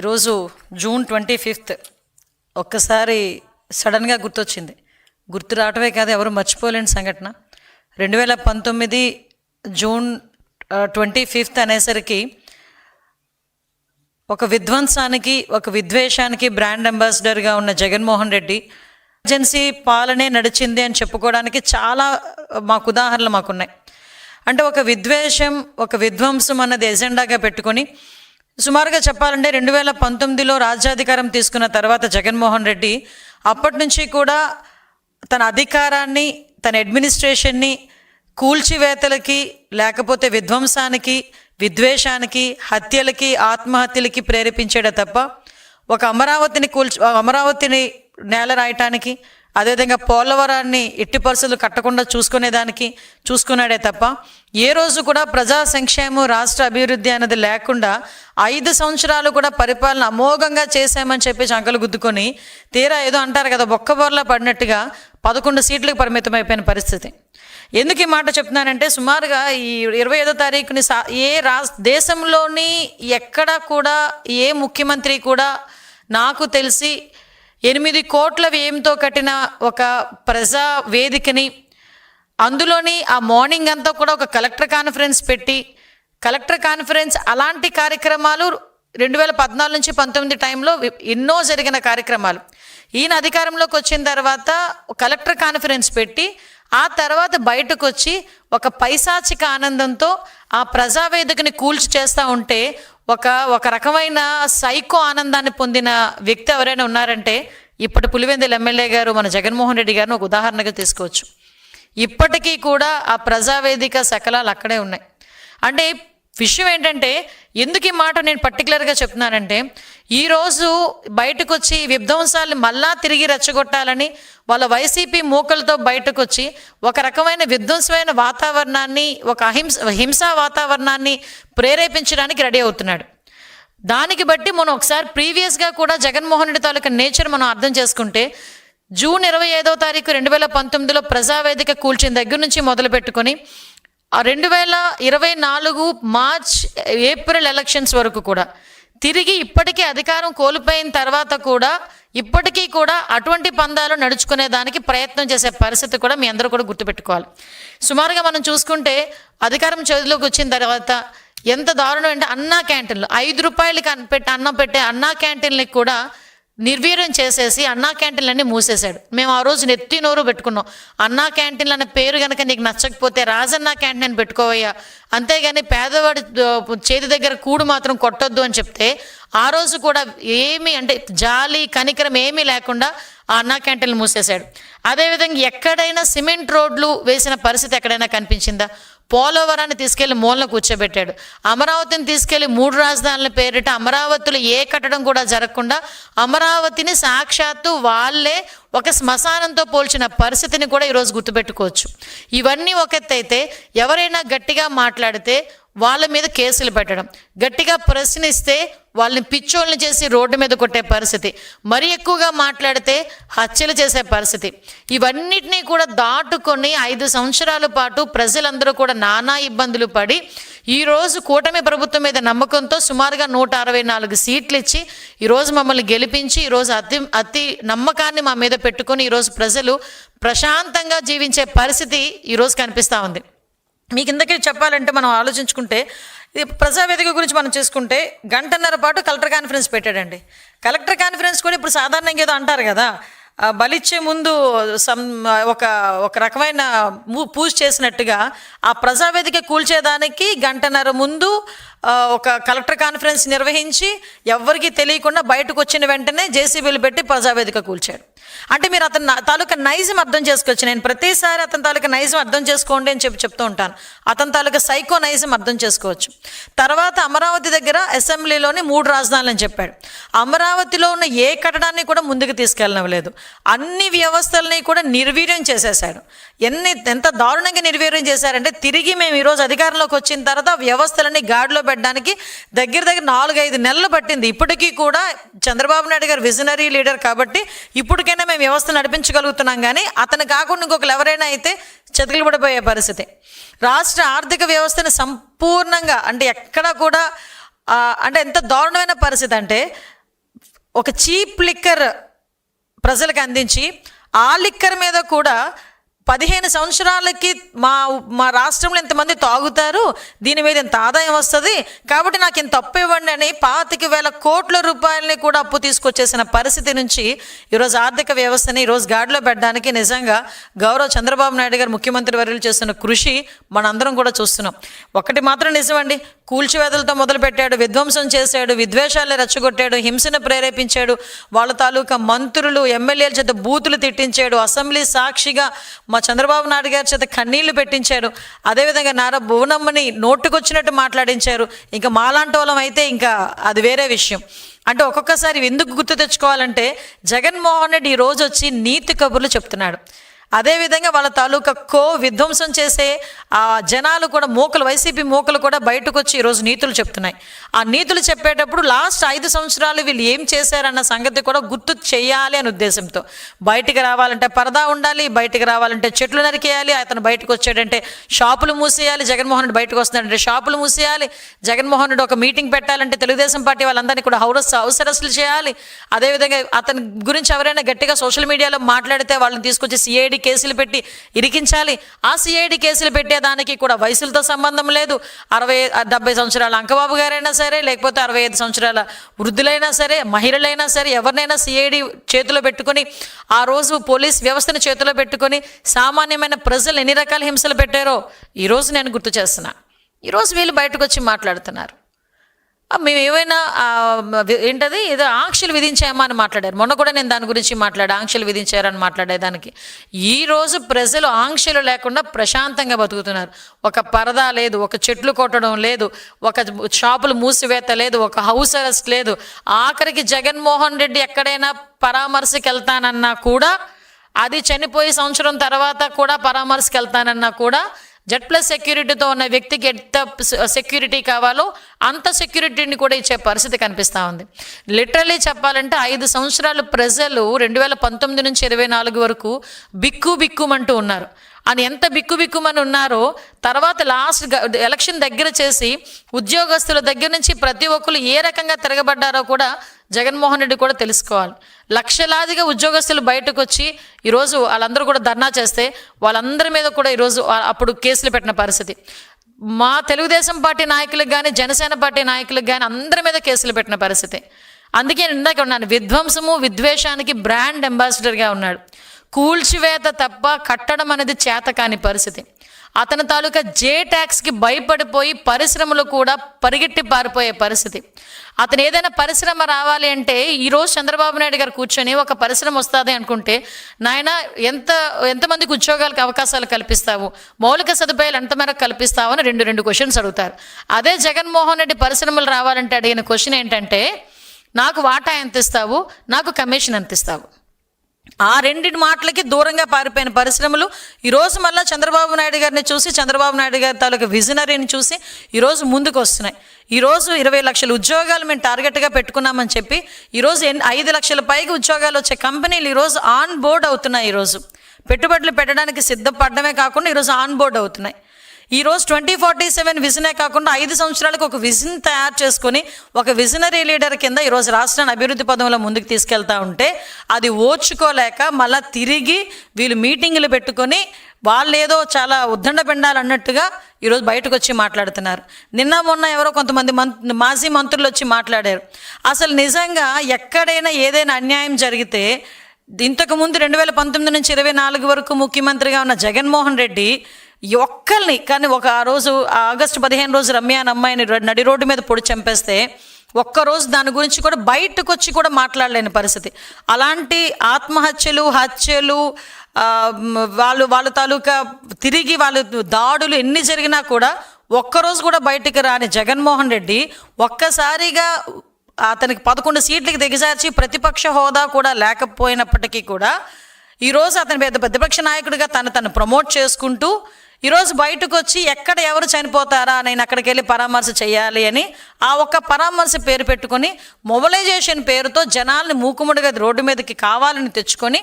ఈరోజు June twenty fifth. ఒక్కసారి సడన్గా గుర్తొచ్చింది. గుర్తు రావటమే కాదు ఎవరు మర్చిపోలేని సంఘటన. రెండు వేల పంతొమ్మిది జూన్ ట్వంటీ ఫిఫ్త్ అనేసరికి ఒక విధ్వంసానికి ఒక విద్వేషానికి బ్రాండ్ అంబాసిడర్గా ఉన్న జగన్మోహన్ రెడ్డి ఎమర్జెన్సీ పాలనే నడిచింది అని చెప్పుకోవడానికి చాలా మాకు ఉదాహరణలు మాకున్నాయి. అంటే ఒక విద్వేషం ఒక విధ్వంసం అన్నది ఎజెండాగా పెట్టుకొని సుమారుగా చెప్పాలంటే రెండు వేల పంతొమ్మిదిలో రాజ్యాధికారం తీసుకున్న తర్వాత జగన్మోహన్ రెడ్డి అప్పటి నుంచి కూడా తన అధికారాన్ని తన అడ్మినిస్ట్రేషన్ని కూల్చివేతలకి లేకపోతే విధ్వంసానికి విద్వేషానికి హత్యలకి ఆత్మహత్యలకి ప్రేరేపించాడే తప్ప ఒక అమరావతిని కూల్చి అమరావతిని నేల రాయటానికి అదేవిధంగా పోలవరాన్ని ఎట్టి పరిస్థితులు కట్టకుండా చూసుకునేదానికి చూసుకున్నాడే తప్ప ఏ రోజు కూడా ప్రజా సంక్షేమం రాష్ట్ర అభివృద్ధి అనేది లేకుండా ఐదు సంవత్సరాలు కూడా పరిపాలన అమోఘంగా చేశామని చెప్పేసి అంకలు గుద్దుకొని తీరా ఏదో అంటారు కదా బొక్క బోర్లా పడినట్టుగా పదకొండు సీట్లకు పరిమితం అయిపోయిన పరిస్థితి. ఎందుకు ఈ మాట చెప్తున్నానంటే సుమారుగా ఈ ఇరవై ఐదో తారీఖుని సా ఏ రా దేశంలోని ఎక్కడ కూడా ఏ ముఖ్యమంత్రి కూడా నాకు తెలిసి ఎనిమిది కోట్ల వ్యయంతో కట్టిన ఒక ప్రజా వేదికని అందులోని ఆ మార్నింగ్ అంతా కూడా ఒక కలెక్టర్ కాన్ఫరెన్స్ పెట్టి కలెక్టర్ కాన్ఫరెన్స్ అలాంటి కార్యక్రమాలు రెండు వేల పద్నాలుగు నుంచి పంతొమ్మిది టైంలో ఎన్నో జరిగిన కార్యక్రమాలు. ఈయన అధికారంలోకి వచ్చిన తర్వాత కలెక్టర్ కాన్ఫరెన్స్ పెట్టి ఆ తర్వాత బయటకు వచ్చి ఒక పైశాచిక ఆనందంతో ఆ ప్రజావేదికని కూల్చి చేస్తూ ఉంటే ఒక ఒక రకమైన సైకో ఆనందాన్ని పొందిన వ్యక్తి ఎవరైనా ఉన్నారంటే ఇప్పటి పులివెందుల ఎమ్మెల్యే గారు మన జగన్మోహన్ రెడ్డి గారిని ఒక ఉదాహరణగా తీసుకోవచ్చు. ఇప్పటికీ కూడా ఆ ప్రజావేదిక శకలాలు అక్కడే ఉన్నాయి. అంటే విషయం ఏంటంటే ఎందుకు ఈ మాట నేను పర్టికులర్గా చెప్తున్నానంటే ఈరోజు బయటకు వచ్చి విధ్వంసాలు మళ్ళా తిరిగి రెచ్చగొట్టాలని వాళ్ళ వైసీపీ మూకలతో బయటకు వచ్చి ఒక రకమైన విధ్వంసమైన వాతావరణాన్ని ఒక అహింస హింసా వాతావరణాన్ని ప్రేరేపించడానికి రెడీ అవుతున్నాడు. దానికి బట్టి మనం ఒకసారి ప్రీవియస్గా కూడా జగన్మోహన్ రెడ్డి తాలూకా నేచర్ మనం అర్థం చేసుకుంటే జూన్ ఇరవై ఐదో తారీఖు రెండు వేల పంతొమ్మిదిలో ప్రజావేదిక కూల్చిన దగ్గర నుంచి మొదలు పెట్టుకొని రెండు వేల ఇరవై నాలుగు మార్చ్ ఏప్రిల్ ఎలక్షన్స్ వరకు కూడా. తిరిగి ఇప్పటికీ అధికారం కోల్పోయిన తర్వాత కూడా ఇప్పటికీ కూడా అటువంటి పందాలు నడుచుకునే దానికి ప్రయత్నం చేసే పరిస్థితి కూడా మీ అందరూ కూడా గుర్తుపెట్టుకోవాలి. సుమారుగా మనం చూసుకుంటే అధికారం చేతిలోకి వచ్చిన తర్వాత ఎంత దారుణం అంటే అన్నా క్యాంటీన్లు. ఐదు రూపాయలకి అన్న పెట్టి అన్నం పెట్టే అన్నా క్యాంటీన్లకి కూడా నిర్వీర్యం చేసేసి అన్నా క్యాంటీన్లన్నీ మూసేశాడు. మేము ఆ రోజు నెత్తి నోరు పెట్టుకున్నాం. అన్నా క్యాంటీన్లు అనే పేరు కనుక నీకు నచ్చకపోతే రాజన్న క్యాంటీన్ అని పెట్టుకోవయ్యా. అంతేగాని పేదవాడి చేతి దగ్గర కూడు మాత్రం కొట్టొద్దు అని చెప్తే ఆ రోజు కూడా ఏమీ అంటే జాలి కనికరం ఏమీ లేకుండా ఆ అన్నా క్యాంటీన్లు మూసేశాడు. అదేవిధంగా ఎక్కడైనా సిమెంట్ రోడ్లు వేసిన పరిస్థితి ఎక్కడైనా కనిపించిందా? పోలవరాన్ని తీసుకెళ్ళి మూలన కూర్చోబెట్టాడు. అమరావతిని తీసుకెళ్ళి మూడు రాజధానుల పేరిట అమరావతిలో ఏ కట్టడం కూడా జరగకుండా అమరావతిని సాక్షాత్తు వాళ్ళే ఒక శ్మశానంతో పోల్చిన పరిస్థితిని కూడా ఈరోజు గుర్తుపెట్టుకోవచ్చు. ఇవన్నీ ఒక ఎత్తైతే ఎవరైనా గట్టిగా మాట్లాడితే వాళ్ళ మీద కేసులు పెట్టడం. గట్టిగా ప్రశ్నిస్తే వాళ్ళని పిచ్చోళ్ళని చేసి రోడ్డు మీద కొట్టే పరిస్థితి. మరి ఎక్కువగా మాట్లాడితే హత్యలు చేసే పరిస్థితి. ఇవన్నిటినీ కూడా దాటుకొని ఐదు సంవత్సరాల పాటు ప్రజలందరూ కూడా నానా ఇబ్బందులు పడి ఈరోజు కూటమి ప్రభుత్వం మీద నమ్మకంతో సుమారుగా నూట అరవై నాలుగు సీట్లు ఇచ్చి ఈరోజు మమ్మల్ని గెలిపించి ఈరోజు అతి అతి నమ్మకాన్ని మా మీద పెట్టుకొని ఈరోజు ప్రజలు ప్రశాంతంగా జీవించే పరిస్థితి ఈరోజు కనిపిస్తూ ఉంది. మీకు ఇందకే చెప్పాలంటే మనం ఆలోచించుకుంటే ప్రజావేదిక గురించి మనం చేసుకుంటే గంటన్నర పాటు కలెక్టర్ కాన్ఫరెన్స్ పెట్టాడండి. కలెక్టర్ కాన్ఫరెన్స్ కూడా ఇప్పుడు సాధారణంగా ఏదో అంటారు కదా బలిచ్చే ముందు సమ్ ఒక ఒక రకమైన మూ- పూజ చేసినట్టుగా ఆ ప్రజావేదిక కూల్చేదానికి గంటన్నర ముందు ఒక కలెక్టర్ కాన్ఫరెన్స్ నిర్వహించి ఎవ్వరికీ తెలియకుండా బయటకు వచ్చిన వెంటనే జేసీబీలు పెట్టి ప్రజావేదిక కూల్చాడు అంటే మీరు అతని తాలూకా నైజం అర్థం చేసుకోవచ్చు. నేను ప్రతిసారి అతని తాలూకా నైజం అర్థం చేసుకోండి అని చెప్పి చెప్తూ ఉంటాను. అతని తాలూకా సైకో నైజం అర్థం చేసుకోవచ్చు. తర్వాత అమరావతి దగ్గర అసెంబ్లీలోని మూడు రాజధానులు అని చెప్పాడు. అమరావతిలో ఉన్న ఏ కట్టడాన్ని కూడా ముందుకు తీసుకెళ్ళనవలేదు అన్ని వ్యవస్థల్ని కూడా నిర్వీర్యం చేసేశాడు. ఎన్ని ఎంత దారుణంగా నిర్వీర్యం చేశారంటే తిరిగి మేము ఈరోజు అధికారంలోకి వచ్చిన తర్వాత వ్యవస్థలని గాడిలో పెట్టడానికి దగ్గర దగ్గర నాలుగైదు నెలలు పట్టింది. ఇప్పటికీ కూడా చంద్రబాబు నాయుడు గారు విజనరీ లీడర్ కాబట్టి ఇప్పటికైనా మేము వ్యవస్థ నడిపించగలుగుతున్నాం కానీ అతను కాకుండా ఇంకొకరు ఎవరైనా అయితే చెతకలు పడిపోయే పరిస్థితి. రాష్ట్ర ఆర్థిక వ్యవస్థని సంపూర్ణంగా అంటే ఎక్కడ కూడా అంటే ఎంత దారుణమైన పరిస్థితి అంటే ఒక చీప్ లిక్కర్ ప్రజలకు అందించి ఆ లిక్కర్ మీద కూడా పదిహేను సంవత్సరాలకి మా మా రాష్ట్రంలో ఎంతమంది తాగుతారు? దీని మీద ఇంత ఆదాయం వస్తుంది? కాబట్టి నాకు ఇంత అప్పు ఇవ్వండి అని పాతిక వేల కోట్ల రూపాయలని కూడా అప్పు తీసుకొచ్చేసిన పరిస్థితి నుంచి ఈరోజు ఆర్థిక వ్యవస్థని ఈరోజు గాడిలో పెట్టడానికి నిజంగా గౌరవ చంద్రబాబు నాయుడు గారు ముఖ్యమంత్రి వర్యులు చేస్తున్న కృషి మనందరం కూడా చూస్తున్నాం. ఒకటి మాత్రం నిజమండి కూల్చివేతలతో మొదలుపెట్టాడు విధ్వంసం చేశాడు విద్వేషాలు రెచ్చగొట్టాడు హింసను ప్రేరేపించాడు వాళ్ళ తాలూకా మంత్రులు ఎమ్మెల్యేల చేత బూతులు తిట్టించాడు అసెంబ్లీ సాక్షిగా మా చంద్రబాబు నాయుడు గారి చేత కన్నీళ్ళు పెట్టించారు. అదేవిధంగా నారా భువనమ్మని నోటుకొచ్చినట్టు మాట్లాడించారు. ఇంకా మాలాంటి వాళ్ళం అయితే ఇంకా అది వేరే విషయం. అంటే ఒక్కొక్కసారి ఎందుకు గుర్తు తెచ్చుకోవాలంటే జగన్మోహన్ రెడ్డి ఈ రోజు వచ్చి నీతి కబుర్లు చెప్తున్నాడు. అదేవిధంగా వాళ్ళ తాలూకా కో విధ్వంసం చేసే ఆ జనాలు కూడా మూకలు వైసీపీ మూకలు కూడా బయటకు వచ్చి ఈరోజు నీతులు చెప్తున్నాయి. ఆ నీతులు చెప్పేటప్పుడు లాస్ట్ ఐదు సంవత్సరాలు వీళ్ళు ఏం చేశారన్న సంగతి కూడా గుర్తు చేయాలి అనే ఉద్దేశంతో. బయటికి రావాలంటే పరదా ఉండాలి బయటికి రావాలంటే చెట్లు నరికేయాలి అతను బయటకు వచ్చాడంటే షాపులు మూసేయాలి జగన్మోహన్ రెడ్డి బయటకు వస్తున్నాడంటే షాపులు మూసేయాలి జగన్మోహన్ రెడ్డి ఒక మీటింగ్ పెట్టాలంటే తెలుగుదేశం పార్టీ వాళ్ళందరినీ కూడా హౌరస్ హౌస్ చేయాలి. అదేవిధంగా అతని గురించి ఎవరైనా గట్టిగా సోషల్ మీడియాలో మాట్లాడితే వాళ్ళని తీసుకొచ్చి సిఐడి కేసులు పెట్టి ఇరికించాలి. ఆ సిఐడి కేసులు పెట్టేదానికి కూడా వయసులతో సంబంధం లేదు. అరవై డెబ్బై సంవత్సరాల అంకబాబు గారైనా సరే లేకపోతే అరవై ఐదు సంవత్సరాల వృద్ధులైనా సరే మహిళలైనా సరే ఎవరినైనా సిఐడి చేతిలో పెట్టుకొని ఆ రోజు పోలీస్ వ్యవస్థను చేతిలో పెట్టుకొని సామాన్యమైన ప్రజలు ఎన్ని రకాల హింసలు పెట్టారో ఈరోజు నేను గుర్తు చేస్తున్నా. ఈరోజు వీళ్ళు బయటకు వచ్చి మాట్లాడుతున్నారు. మేము ఏమైనా ఏంటది? ఏదో ఆంక్షలు విధించామా అని మాట్లాడారు. మొన్న కూడా నేను దాని గురించి మాట్లాడా ఆంక్షలు విధించారని మాట్లాడేదానికి ఈ రోజు ప్రజలు ఆంక్షలు లేకుండా ప్రశాంతంగా బతుకుతున్నారు. ఒక పరదా లేదు ఒక చెట్లు కొట్టడం లేదు ఒక షాపులు మూసివేత లేదు ఒక హౌస్ అరెస్ట్ లేదు. ఆఖరికి జగన్మోహన్ రెడ్డి ఎక్కడైనా పరామర్శకి వెళ్తానన్నా కూడా అది చనిపోయి సంవత్సరం తర్వాత కూడా పరామర్శకి వెళ్తానన్నా కూడా జెడ్ ప్లస్ సెక్యూరిటీతో ఉన్న వ్యక్తికి ఎంత సెక్యూరిటీ కావాలో అంత సెక్యూరిటీని కూడా ఇచ్చే పరిస్థితి కనిపిస్తూ ఉంది. లిటరలీ చెప్పాలంటే ఐదు సంవత్సరాలు ప్రజలు రెండు వేల పంతొమ్మిది నుంచి ఇరవై నాలుగు వరకు బిక్కు బిక్కుమంటూ ఉన్నారు. అని ఎంత బిక్కుబిక్కుమని ఉన్నారో తర్వాత లాస్ట్ గ- ఎలక్షన్ దగ్గర చేసి ఉద్యోగస్తుల దగ్గర నుంచి ప్రతి ఒక్కరు ఏ రకంగా తిరగబడ్డారో కూడా జగన్మోహన్ రెడ్డి కూడా తెలుసుకోవాలి. లక్షలాదిగా ఉద్యోగస్తులు బయటకు వచ్చి ఈరోజు వాళ్ళందరూ కూడా ధర్నా చేస్తే వాళ్ళందరి మీద కూడా ఈరోజు అప్పుడు కేసులు పెట్టిన పరిస్థితి. మా తెలుగుదేశం పార్టీ నాయకులకు కానీ జనసేన పార్టీ నాయకులకు కానీ అందరి మీద కేసులు పెట్టిన పరిస్థితి. అందుకే నేను ఇందాక ఉన్నాను విధ్వంసము విద్వేషానికి బ్రాండ్ అంబాసిడర్గా ఉన్నాడు. కూల్చివేత తప్ప కట్టడం అనేది చేత కాని పరిస్థితి. అతని తాలూకా జే ట్యాక్స్కి భయపడిపోయి పరిశ్రమలు కూడా పరిగెట్టి పారిపోయే పరిస్థితి. అతను ఏదైనా పరిశ్రమ రావాలి అంటే ఈరోజు చంద్రబాబు నాయుడు గారు కూర్చొని ఒక పరిశ్రమ వస్తుంది అనుకుంటే నాయన ఎంత ఎంతమందికి ఉద్యోగాలకు అవకాశాలు కల్పిస్తావు? మౌలిక సదుపాయాలు ఎంత మేరకు కల్పిస్తావు? అని రెండు రెండు క్వశ్చన్స్ అడుగుతారు. అదే జగన్మోహన్ రెడ్డి పరిశ్రమలు రావాలంటే అడిగిన క్వశ్చన్ ఏంటంటే నాకు వాటా ఎంత ఇస్తావు? నాకు కమిషన్ ఎంత ఇస్తావు? ఆ రెండింటి మాటలకి దూరంగా పారిపోయిన పరిశ్రమలు. ఈరోజు మళ్ళీ చంద్రబాబు నాయుడు గారిని చూసి చంద్రబాబు నాయుడు గారి తాలూకా విజనరీని చూసి ఈరోజు ముందుకు వస్తున్నాయి. ఈరోజు ఇరవై లక్షల ఉద్యోగాలు మేము టార్గెట్గా పెట్టుకున్నామని చెప్పి ఈరోజు ఎన్ ఐదు లక్షల పైకి ఉద్యోగాలు వచ్చే కంపెనీలు ఈరోజు ఆన్ బోర్డ్ అవుతున్నాయి ఈరోజు పెట్టుబడులు పెట్టడానికి సిద్ధపడడమే కాకుండా ఈరోజు ఆన్ బోర్డ్ అవుతున్నాయి. ఈరోజు ట్వంటీ ఫార్టీ సెవెన్ విజనే కాకుండా ఐదు సంవత్సరాలకు ఒక విజన్ తయారు చేసుకొని ఒక విజనరీ లీడర్ కింద ఈరోజు రాష్ట్రాన్ని అభివృద్ధి పదంలో ముందుకు తీసుకెళ్తా ఉంటే అది ఓర్చుకోలేక మళ్ళా తిరిగి వీళ్ళు మీటింగులు పెట్టుకొని వాళ్ళు ఏదో చాలా ఉద్దండ పిండాలు అన్నట్టుగా ఈరోజు బయటకు వచ్చి మాట్లాడుతున్నారు. నిన్న మొన్న ఎవరో కొంతమంది మంత్ మాజీ మంత్రులు వచ్చి మాట్లాడారు. అసలు నిజంగా ఎక్కడైనా ఏదైనా అన్యాయం జరిగితే ఇంతకుముందు రెండు వేల పంతొమ్మిది నుంచి ఇరవై నాలుగు వరకు ముఖ్యమంత్రిగా ఉన్న జగన్మోహన్ రెడ్డి ఒక్కరిని కానీ ఒక ఆ రోజు ఆగస్టు పదిహేను రోజు రమ్య అని అమ్మాయిని నడి రోడ్డు మీద పొడి చంపేస్తే ఒక్కరోజు దాని గురించి కూడా బయటకు వచ్చి కూడా మాట్లాడలేని పరిస్థితి. అలాంటి ఆత్మహత్యలు హత్యలు వాళ్ళు వాళ్ళ తాలూకా తిరిగి వాళ్ళు దాడులు ఎన్ని జరిగినా కూడా ఒక్కరోజు కూడా బయటికి రాని జగన్మోహన్ రెడ్డి ఒక్కసారిగా అతనికి పదకొండు సీట్లకి దిగజార్చి ప్రతిపక్ష హోదా కూడా లేకపోయినప్పటికీ కూడా ఈరోజు అతని పెద్ద ప్రతిపక్ష నాయకుడిగా తను తను ప్రమోట్ చేసుకుంటూ ఈరోజు బయటకు వచ్చి ఎక్కడ ఎవరు చనిపోతారా నేను అక్కడికి వెళ్ళి పరామర్శ చేయాలి అని ఆ ఒక్క పరామర్శ పేరు పెట్టుకొని మొబలైజేషన్ పేరుతో జనాల్ని మూకుముడిగా రోడ్డు మీదకి కావాలని తెచ్చుకొని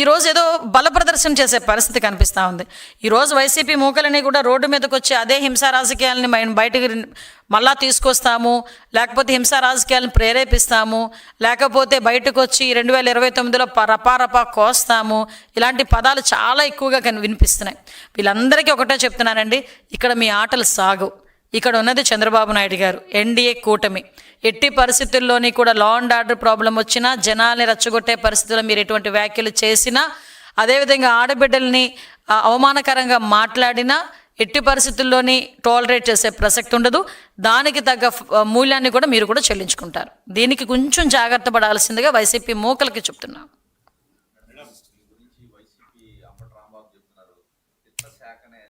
ఈరోజు ఏదో బల ప్రదర్శన చేసే పరిస్థితి కనిపిస్తూ ఉంది. ఈరోజు వైసీపీ మూకలని కూడా రోడ్డు మీదకి వచ్చి అదే హింసా రాజకీయాలని మనం బయటకు మళ్ళా తీసుకొస్తాము. లేకపోతే హింసా రాజకీయాలను ప్రేరేపిస్తాము. లేకపోతే బయటకు వచ్చి రెండు వేల ఇరవై తొమ్మిదిలో రపారపా కోస్తాము. ఇలాంటి పదాలు చాలా ఎక్కువగా కని వినిపిస్తున్నాయి. వీళ్ళందరికీ ఒకటే చెప్తున్నానండి. ఇక్కడ మీ ఆటలు సాగు. ఇక్కడ ఉన్నది చంద్రబాబు నాయుడు గారు ఎన్డీఏ కూటమి. ఎట్టి పరిస్థితుల్లోని కూడా లా అండ్ ఆర్డర్ ప్రాబ్లం వచ్చినా జనాల్ని రెచ్చగొట్టే పరిస్థితుల్లో మీరు ఎటువంటి వ్యాఖ్యలు చేసినా అదేవిధంగా ఆడబిడ్డల్ని అవమానకరంగా మాట్లాడినా ఎట్టి పరిస్థితుల్లోని టాలరేట్ చేసే ప్రసక్తి ఉండదు. దానికి తగ్గ మూల్యాన్ని కూడా మీరు కూడా చెల్లించుకుంటారు. దీనికి కొంచెం జాగ్రత్త పడాల్సిందిగా వైసీపీ మూకలకి చెప్తున్నాను